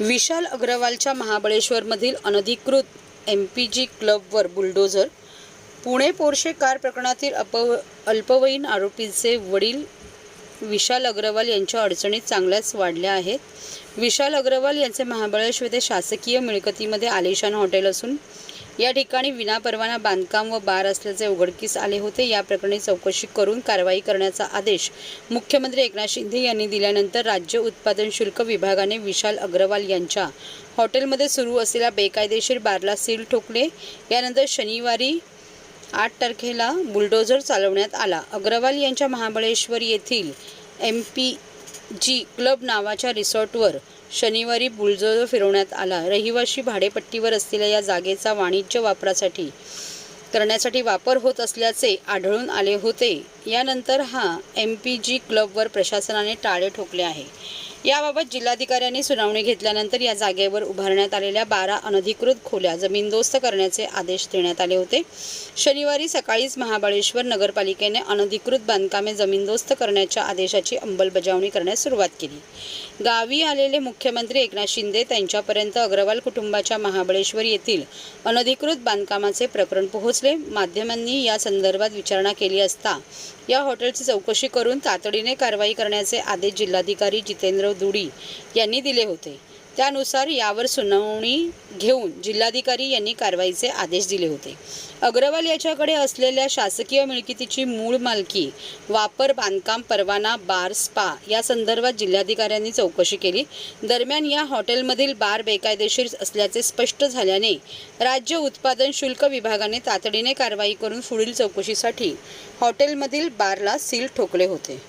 विशाल अग्रवालच्या महाबळेश्वरमधील अनधिकृत एम पी जी क्लबवर बुलडोझर पुणे पोर्शे कार प्रकरणातील अप अल्पवयीन आरोपीचे वडील विशाल अग्रवाल यांच्या अडचणीत चांगल्याच वाढल्या आहेत. विशाल अग्रवाल यांचे महाबळेश्वर येथे शासकीय मिळकतीमध्ये आलिशान हॉटेल असून या ठिकाणी विनापरवाना बांधकाम व बार असल्याचे उघडकीस आले होते. या प्रकरणी चौकशी करून कारवाई करण्याचा आदेश मुख्यमंत्री एकनाथ शिंदे यांनी दिल्यानंतर राज्य उत्पादन शुल्क विभागाने विशाल अग्रवाल यांच्या हॉटेलमध्ये सुरू असलेल्या बेकायदेशीर बारला सील ठोकले. यानंतर शनिवारी आठ तारखेला बुलडोझर चालवण्यात आला. अग्रवाल यांच्या महाबळेश्वर येथील एम पी जी क्लब नावाच्या रिसॉर्टवर शनिवारी बुलडोझर फिरवण्यात आला. रहिवाशी भाडेपट्टीवर असलेल्या या जागेचा वाणिज्य वापरासाठी करण्यासाठी वापर होत असल्याचे आढळून आले होते. यानंतर हा एम पी जी क्लबवर प्रशासनाने टाळे ठोकले आहे. याबाबत जिल्हाधिकाऱ्यांनी सुनावणी घेतल्यानंतर या जागेवर उभारण्यात आलेल्या बारा अनधिकृत खोल्या जमीनदोस्त करण्याचे आदेश देण्यात आले होते. शनिवारी सकाळीच महाबळेश्वर नगरपालिकेने अनधिकृत बांधकामे जमीनदोस्त करण्याच्या आदेशाची अंमलबजावणी करण्यास सुरुवात केली. गावी आलेले मुख्यमंत्री एकनाथ शिंदे त्यांच्यापर्यंत अग्रवाल कुटुंबाच्या महाबळेश्वर येथील अनधिकृत बांधकामाचे प्रकरण पोहोचले. माध्यमांनी या संदर्भात विचारणा केली असता या हॉटेलची चौकशी करून तातडीने कारवाई करण्याचे आदेश जिल्हाधिकारी जितेंद्र दुडी यांनी दिले होते. त्यानुसार यावर सुनावणी घेऊन जिल्हाधिकारी यांनी कारवाईचे आदेश दिले होते. अग्रवाल याच्याकडे असलेल्या शासकीय मिळकतीची मूळ मालकी वापर बांधकाम परवाना बार स्पा या संदर्भात जिल्हाधिकाऱ्यांनी चौकशी केली. दरम्यान या हॉटेलमधील बार बेकायदेशीर असल्याचे स्पष्ट झाल्याने राज्य उत्पादन शुल्क विभागाने तातडीने कारवाई करून पुढील चौकशीसाठी हॉटेलमधील बारला सील ठोकले होते.